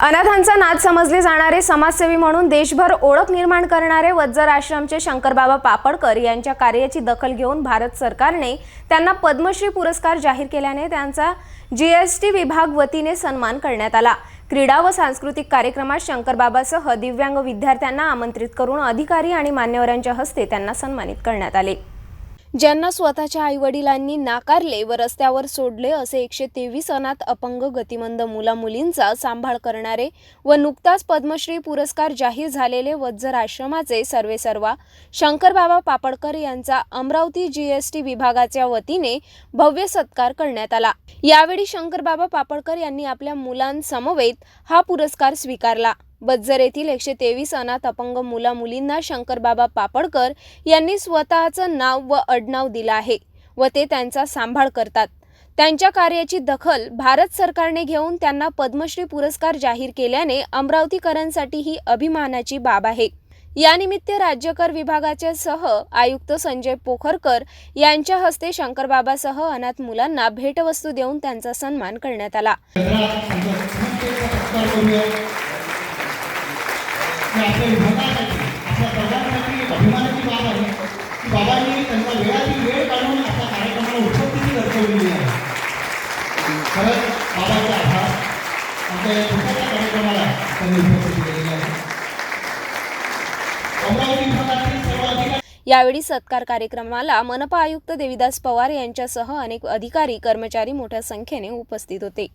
अनाथांचा नाद समजले जाणारे समाजसेवी म्हणून देशभर ओळख निर्माण करणारे वज्जर आश्रमचे शंकरबाबा पापडकर यांच्या कार्याची दखल घेऊन भारत सरकारने त्यांना पद्मश्री पुरस्कार जाहीर केल्याने त्यांचा जीएसटी विभाग वतीने सन्मान करण्यात आला. क्रीडा व सांस्कृतिक कार्यक्रमात शंकरबाबासह दिव्यांग विद्यार्थ्यांना आमंत्रित करून अधिकारी आणि मान्यवरांच्या हस्ते त्यांना सन्मानित करण्यात आले. ज्यांना स्वतःच्या आईवडिलांनी नाकारले व रस्त्यावर सोडले असे एकशे तेवीस अनाथ अपंग गतिमंद मुला मुलींचा सांभाळ करणारे व नुकताच पद्मश्री पुरस्कार जाहीर झालेले वज्जर आश्रमाचे सर्वेसर्वा शंकरबाबा पापडकर यांचा अमरावती जीएसटी विभागाच्या वतीने भव्य सत्कार करण्यात आला. यावेळी शंकरबाबा पापडकर यांनी आपल्या मुलांसमवेत हा पुरस्कार स्वीकारला. बज्जर येथील एकशे तेवीस अनाथ अपंग मुला मुलींना शंकरबाबा पापडकर यांनी स्वतःचं नाव व अडनाव दिलं आहे व ते त्यांचा सांभाळ करतात. त्यांच्या कार्याची दखल भारत सरकारने घेऊन त्यांना पद्मश्री पुरस्कार जाहीर केल्याने अमरावतीकरांसाठी ही अभिमानाची बाब आहे. यानिमित्त राज्यकर विभागाचे सह आयुक्त संजय पोखरकर यांच्या हस्ते शंकरबाबासह अनाथ मुलांना भेटवस्तू देऊन त्यांचा सन्मान करण्यात आला. आपल्या विभागासाठी आपल्या अभिमानाची बाब आहे की बाबांनी त्यांचा वेळातील वेळ काढून आपल्या कार्यक्रमाला उपस्थिती दर्शवलेली आहे खरंच आभार आमच्या या कार्यक्रमाला त्यांनी उपस्थिती दिलेली आहे अमरावती विभागातील सर्व अधिकारी यावेळी सत्कार कार्यक्रमाला मनपा आयुक्त देविदास पवार यांच्यासह अनेक अधिकारी कर्मचारी मोठ्या संख्येने उपस्थित होते.